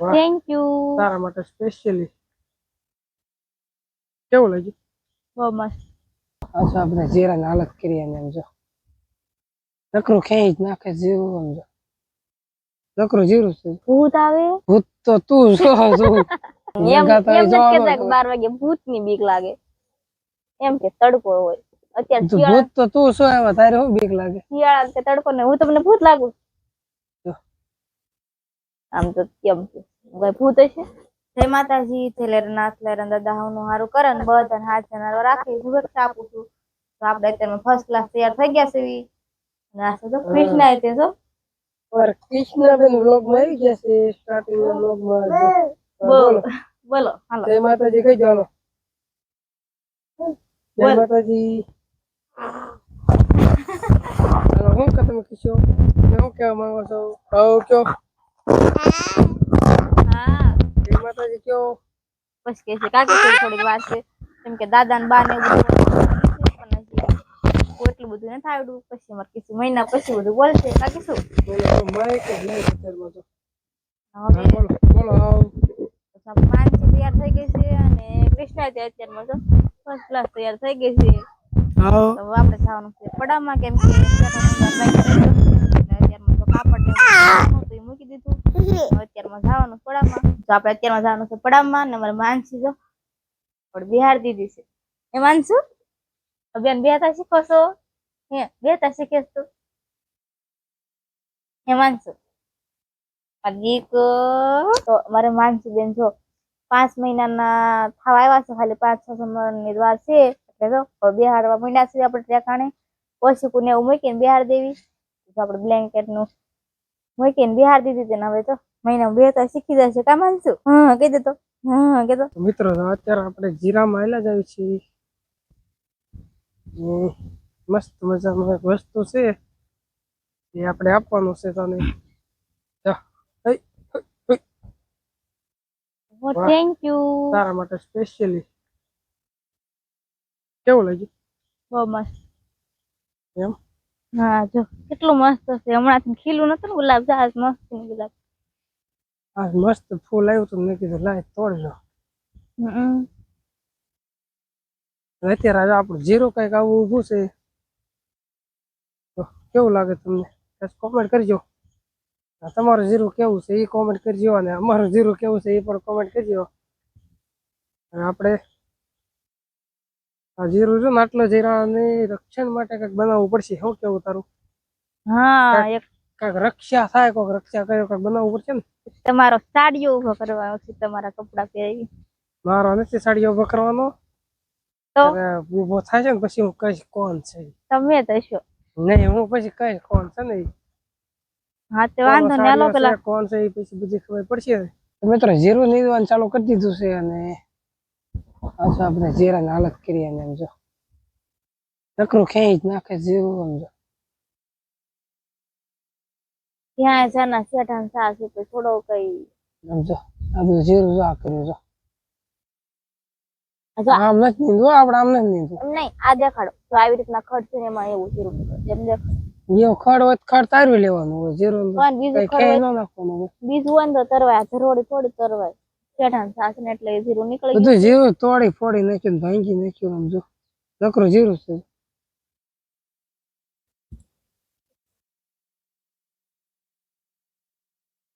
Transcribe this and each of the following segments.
વાહ. Thank you તારા માટે સ્પેશિયલી કેવું લાગ્યું? બહુ મસ્ત. પાછું આપણે જીરાની હાલત કરી અને એમ જો. નકરું ખેંચ નાખે જીરું જો. નકરું જીરું છે. ભૂત આવે? ભૂત તો તું જો તું એમ એમ કે વાગે ભૂતની બીક લાગે. એમ કે તડકો હોય. અત્યારે ભૂત તો તું શું એમાં તારે બીક લાગે? શિયાળા કે તડકો ને હું તમને ભૂત લાગુ? જો. આમ તો કેમ છે કઈ ભૂત હશે? જય માતાજી થેલેરનાથ લેરન દાદા નું હારું કરે ને બધાને હાથ જનારો રાખી. શુભેચ્છા આપું છું. તો આપણે અત્યારમાં ફર્સ્ટ ક્લાસ તૈયાર થઈ ગયા છે એવી અને તો કૃષ્ણ આય તે છો પર કૃષ્ણબેન વ્લોગમાં આવી ગયા છે સ્ટાર્ટિંગ ના વ્લોગમાં બોલો. બોલો. હાલો. જય માતાજી કઈ જાણો જય માતાજી. હાલો હું કે તમે કીશો હું શું કહેવા માંગો છો? હવ કયો હા કયો પછી કે છે કાકી છે થોડીક વાર છે. કેમ કે દાદા ને બા ને એવું બધું એટલું બધું નથી આવડ્યું પછી અમારે કીધું મહિના પછી બધું બોલશે. કાકી શું? માનસી તૈયાર થઈ ગઈ છે અને કૃષ્ણા અત્યારમાં તો. ફર્સ્ટ ક્લાસ તૈયાર થઈ ગઈ છે. આપણે જવાનું છે. પડામાં કેમ કે અત્યારમાં તો કાપડ ને એવું બધું હતું, એ મૂકી દીધું અત્યારમાં જવાનું પડામાં તો આપણે અત્યારમાં જવાનું છે પડામાં ને મારે માનસી જો પણ બિહાર દીધી છે એ માનસુ બેન બેહતા શીખો છો હે બેહતા શીખે તું હે માનસુ અજીક તો મારે માનસી બેન જો પાંચ મહિનાના થવા આવ્યા છે ખાલી પાંચ છ સમયની જ વાર છે એટલે જો બિહારવા મહિના સુધી આપણે ઠેકાણે ઓછી ને એવું મૂકીને બિહાર દેવી આપણે બ્લેન્કેટનું મૂકીને બિહાર દીધી હતી ને હવે તો મહિના બેહતા શીખી જશે કા માનસુ હા કહી દે તો. હા કહી દો મિત્રો તો અત્યારે આપણે જીરામાં આવેલા જ આવી છીએ. મસ્ત મજાનું એક વસ્તુ છે એ આપણે આપવાનું છે તને. થેન્ક યુ તારા માટે સ્પેશિયલી કેવું લાગ્યું? બહુ મસ્ત. એમ? હા જો કેટલું મસ્ત છે. હમણાં ખીલું નતું ને ગુલાબ જહાજ મસ્ત ગુલાબ. આ મસ્ત ફૂલ આવ્યું હતું મેં કીધું લાય તોડજો અત્યારે આપણું જીરો કંઈક આવું ઊભું છે. તો કેવું લાગે તમને? કોમેન્ટ કરજો. તમારું જીરું કેવું છે એ કોમેન્ટ કરજો અને અમારું જીરું કેવું છે એ પણ કોમેન્ટ કરજો. આપણે જીરું છે માટલો આટલા જીરાને રક્ષણ માટે કંઈક બનાવવું પડશે. શું કેવું તારું? હા એક કાંઈક રક્ષા થાય કોઈક રક્ષા કર્યો કંઈક બનાવવું પડશે ને? તમારો સાડીઓ ઊભો કરવાનો છે તમારા કપડા પહેરી. મારો નથી સાડીઓ ઊભો કરવાનો. તો? ઊભો થાય છે ને પછી હું કહીશ કોણ છે તમે થશો નહીં હું પછી કહીશ કોણ છે ને હા તે વાંધો ને પેલા. કોણ છે એ પછી બધી ખબર પડશે. તો મિત્રો જીરું નીંદવાનું ચાલુ કરી દીધું છે અને પાછું આપણે જીરાની હાલત કરીએ એમ જો નકરું ખેંચ નાખે જીરું એમ જો ત્યાં જાના શેઠાન સા છે તો થોડો કઈ એમ જો આ બધું જીરું જો આ કર્યું જો જો આમ નથી નીંદવું આપણે આમ નથી નીંદવું એમ નહીં આ દેખાડો તો આવી રીતના ખડ ને એમાં એવું જીરું. એમ એવું ખડ હોય ખડ તારવી લેવાનું હોય જીરું બીજું બીજું હોય તો તરવાય ધરોડી થોડી તરવાય શેઠાન સાસ ને એટલે જીરું નીકળી બધું જીરું તોડી ફોડી નાખ્યું ભાંગી નાખ્યું આમ જો. નકરું જીરું છે.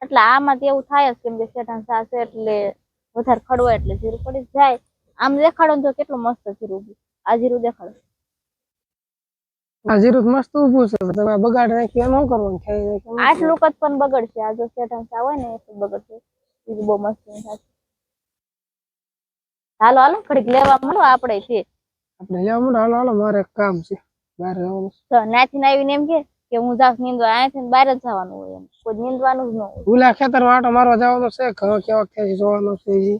એટલે આમાં તો એવું થાય જ કેમ કે શેઠાન સાસ એટલે વધારે ખડવો એટલે જીરું પડી જાય. આમ દેખાડો ને તો કેટલું મસ્ત જીરું આ જીરું દેખાડો. આ જીરું મસ્ત ઊભું છે. તમે બગાડ નાખ્યું એમ શું કરવાનું ખાઈ નાખ્યું આટલું કદ પણ બગડશે. આ જો શેઠાન સા હોય ને એટલું બગડશે. બીજું બહુ મસ્ત થશે. હાલો હાલો ઘડીક લેવા મળો આપણે છે. આપણે લેવા મળો હાલો હાલો મારે કામ છે. બહાર જવાનું. છે. તો નાથી આવીને એમ કે કે હું જાઉં નીંદવા. અહીંયાથી બહાર જ જવાનું હોય એમ. કોઈ નીંદવાનું જ ન હોય. ઉલા ખેતર આટો મારવા જવાનો છે. ઘઉં કેવા થાય છે છે જી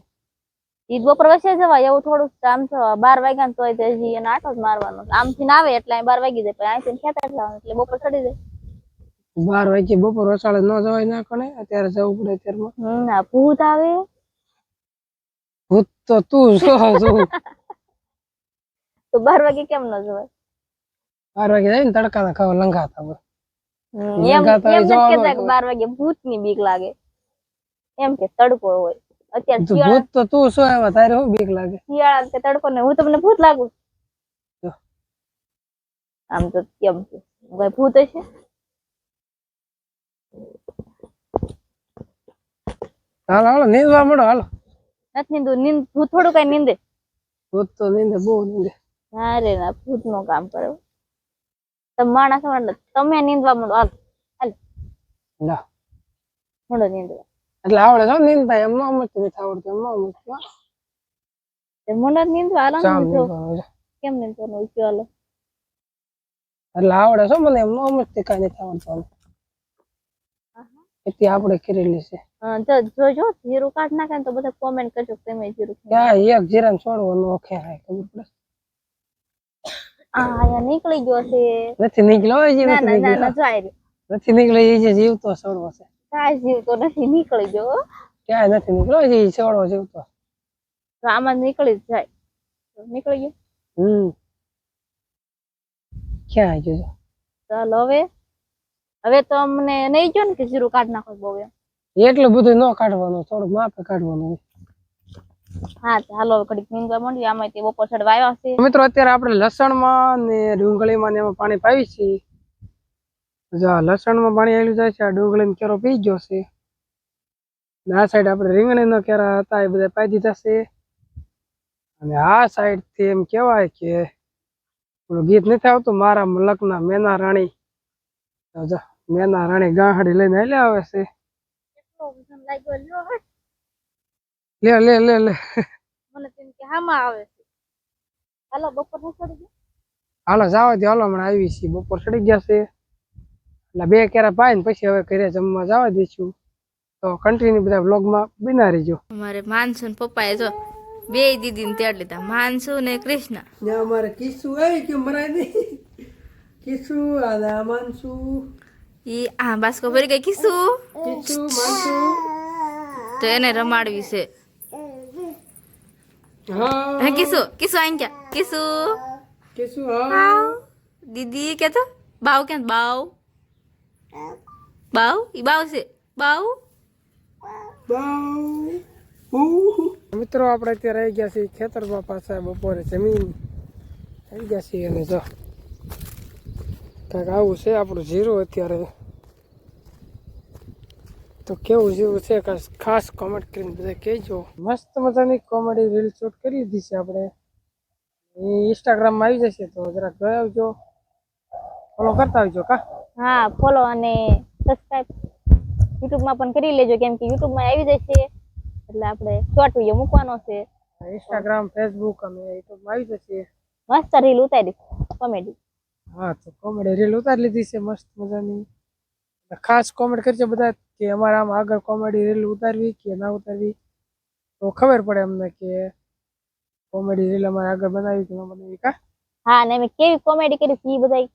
ઈ બપોર વચ્ચે જવાય એવું થોડું આમ છે બાર વાગ્યા ને તોય હજી એને આટો જ મારવાનો. આમથી ના આવે એટલે બાર વાગી જાય પછી અહીંથી ખેતર જવાનું એટલે બપોર ચડી જાય. બાર વાગે બપોર વસાળે ન જવાય ના કણે અત્યારે જવું પડે અત્યારમાં આ ભૂત આવે. ભૂત તો તું છો? તું તો બાર વાગે કેમ ન જવાય? બાર વાગે જાય ને તડકા ના ખાવા લંઘાતા એમ એમ. બાર વાગે ભૂતની બીક લાગે. એમ કે તડકો હોય. અત્યારે ભૂત તો તું શું આવ્યા તારે હું બીક લાગે? શિયાળા કે તડકો ને હું તમને ભૂત લાગુ? આમ તો કેમ છે કઈ ભૂત હશે? હાલો હાલો નીંદવા મળો હાલો. નથી નીંદવું નીંદ ભૂત થોડું કઈ નીંદે? ભૂત તો નીંદે બહુ નીંદે. ના રે ના ભૂતનું કામ કરે. તમે માણસ તમે નીંદવા માંડો. હાલ હાલ. ના. માંડો નીંદવા. એટલે આવડે છો નીંદતા એમ મસ્તી નથી આવડતું એમ. તે મળો નીંદવા હાલો ચાલ. કેમ નીંદવાનું હોય એટલે આવડે છો મને એમ અમુક કઈ નથી આવડતું એટલી આપણે કરેલી છે. હા, જો જોજો જીરું કાઢ નાખે તો બધા કોમેન્ટ કરજો કે તમે જીરું. ક્યાં એક જીરા છોડવો નો હા ખબર પડે? આ અહીંયા નીકળી ગયો છે. નથી નીકળ્યો હજી ના નથી ના ના જો આ નથી નીકળ્યો એ જે જીવતો છોડવો છે. કાંઈ જીવ તો નથી નીકળી ગયો હો. ક્યાંય નથી નીકળ્યો હજી છોડવો જીવતો. તો આમાં નીકળી જ જાય. નીકળી ગયો. હમ. ક્યાં ગયો ચાલો હવે. હવે તો અમને નહીં જો ને કે જીરું કાઢ નાખો બહુ એમ. એટલું બધું ન કાઢવાનું થોડુંક માપે કાઢવાનું. હા ચાલો હાલો ઘડીક નીંદવા માંડ્યું આમાં તે બપોર ચડવા આવ્યા છે. મિત્રો અત્યારે આપણે લસણમાં ને ડુંગળીમાં ને એમાં પાણી પાવી છીએ લસણ લસણમાં પાણી આવેલું જાય છે આ ડુંગળીનો કેરો પી ગયો છે. આ સાઈડ આપણે રીંગણીનો કેરા હતા એ બધા પાઈ દીધા છે. અને આ સાઈડથી એમ કહેવાય કે ગીત નથી આવતું મારા મલકના મેના રાણી. મેના રાણી ગાંહડી લઈને લે આવે છે. લે લે લે લે. મને તેમ કે હામાં આવે છે. હાલો બપોર ચડી ગયો? હાલો જાવા દે હાલો હમણાં આવી છે બપોર ચડી ગયા છે. એટલે બે કેરા પાય ને પછી હવે ઘરે જમવા જવા દઈશું. તો કન્ટિન્યુ બધા વ્લોગમાં બિના રહીજો. અમારે માનસુ ને પપ્પાએ જો બે દીદી ને તેડ લીધા. માનસુ ને કૃષ્ણ. અમારે કિસ્સુ આવી કે મરાય નહીં. કિસ્સુ આ માનસુ. ઈ આ બાસ્કો ભરી ગઈ કીશું કિસ્સુ માનસુ તો એને રમાડવી છે હા હે કીસુ કીસુ આઈ ક્યાં કીસુ કિસ્સુ હા બાવ દીદી કે તો બાવ ક્યાં બાવ બાવ ઈ બાવ છે બાવ મિત્રો આપણે અત્યારે આવી ગયા છીએ ખેતરમાં પાછા બપોરે જમીન આવી ગયા છીએ અને જો કાંઈક આવું છે આપણું જીરું અત્યારે. તો કેવું જીરું છે કાંઈ ખાસ કોમેન્ટ કરીને બધા કહેજો. મસ્ત મજાની કોમેડી રીલ શૂટ કરી લીધી છે આપણે. એ ઇન્સ્ટાગ્રામમાં આવી જશે તો જરાક જોઈ આવજો. ફોલો કરતા આવજો કા? હા ફોલો અને સબસ્ક્રાઇબ યુટ્યુબમાં પણ કરી લેજો કેમ કે યુટ્યુબમાં આવી જશે. એટલે આપણે શોર્ટ વીડિયો મૂકવાનો છે. ઇન્સ્ટાગ્રામ ફેસબુક અને યુટ્યુબમાં આવી જશે. મસ્ત રીલ ઉતારી. કોમેડી હા તો કોમેડી રીલ ઉતારી લીધી છે મસ્ત મજાની. ખાસ ખાસ કોમેન્ટ કરજો બધા કે અમારે આમ આગળ કોમેડી રીલ ઉતારવી કે ના ઉતારવી. તો ખબર પડે અમને કે કોમેડી રીલ અમારે આગળ બનાવી કે ન બનાવી કા? હા અને મેં કેવી કોમેડી કરી છે એ બધા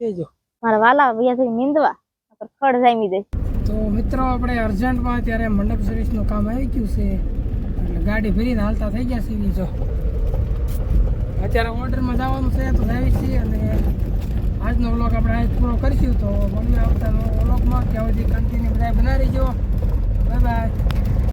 કહેજો મારા વાલા ભૈયા થઈ નીંદવા ખડ જામી જાય તો મિત્રો આપણે અર્જન્ટમાં અત્યારે મંડપ સર્વિસનું કામ આવી ગયું છે. એટલે ગાડી ફેરીને હાલતા થઈ ગયા છે જો. અત્યારે ઓર્ડરમાં જવાનું છે તો જાવી છીએ અને આજનો વ્લોગ આપણે આજ પૂરો કરીશું તો મળીએ આવતા વ્લોગમાં ત્યાં સુધી કન્ટિન્યુ બધા બનાવી જો બાય બાય